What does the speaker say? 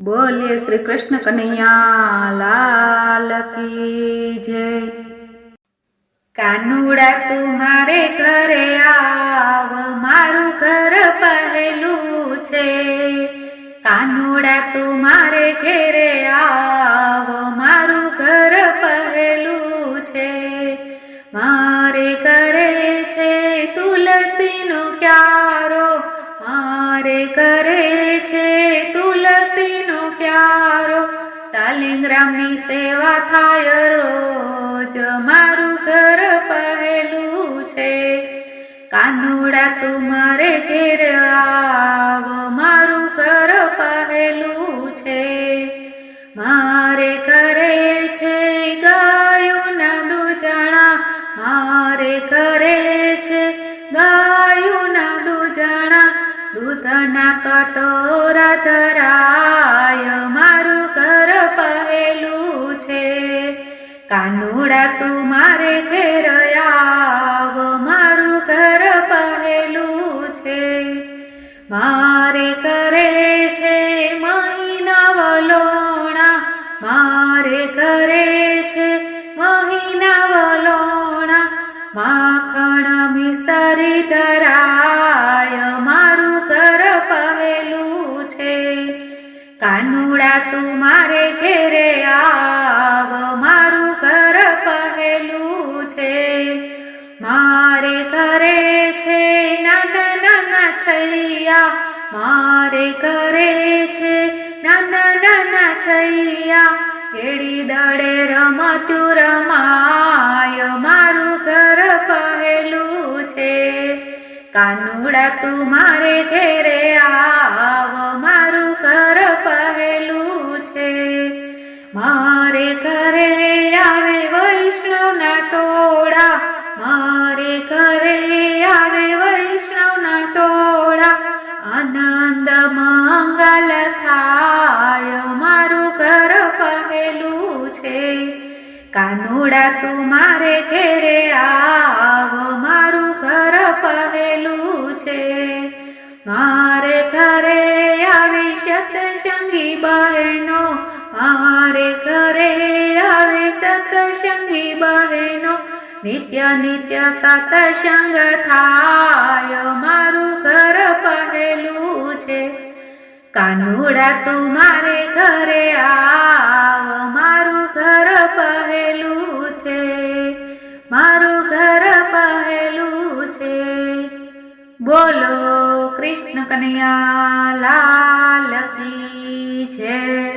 બોલીએ શ્રી કૃષ્ણ કનૈયા લાલ કી જય. કાનુડા તું મારે ઘરે આવ, મારું ઘર પહેલું છે. કાનુડા તું મારે ઘેરે આવ, મારું ઘર પહેલું છે. મારે ઘરે છે તુલસીનો ક્યારો, મારે ઘરે છે તુલસીનો ક્યારો સાલિંગ્રામની સેવા થાય રોજ. મારું ઘર પહેલું છે. કાનુડા, તું મારે ઘેર આવ. મારું ઘર પહેલું છે. મારે કરે છે ગાયુના દૂજણા મારે કરે છે દૂજણા દૂધના કટોરા ધરાય, મારું ઘર પહેલું છે. કાનુડા તું મારે ઘેર આવ, મારું ઘર પહેલું છે. મારે કરે છે મહિના વલોણા મારે કરે છે મહિના વલોણા માખણ મિસરી ધરાય ઘેરે આવ, મારું ઘર પહેલું છે. મારે ઘરે છે નાના નાના છૈયા. મારે ઘરે છે નાના નાના છૈયા. કેડી દડે રમતું રમાય, મારું ઘર પહેલું છે. કાનુડા તું મારે ઘેરે આવ, મારું ઘર પહેલું છે. મારે ઘરે આવે વૈષ્ણવના ટોળા. મારે ઘરે આવે વૈષ્ણવના ટોળા. આનંદ મંગલ થાય, મારું ઘર પહેલું છે. કાનુડા તું મારે ઘેરે આવ, મારું ઘર પહેલું છે. મારે ઘરે આવી સતસંગી બહેનો મારે ઘરે આવે સતસંગી બહેનો, નિત્ય નિત્ય સતસંગ થાય. મારું ઘર પહેલું છે. કાનુડા તું મારે ઘરે આવ. મારું ઘર પહેલું છે. મારું ઘર પહેલું છે. બોલો કૃષ્ણ કનૈયા લાલ કી જય.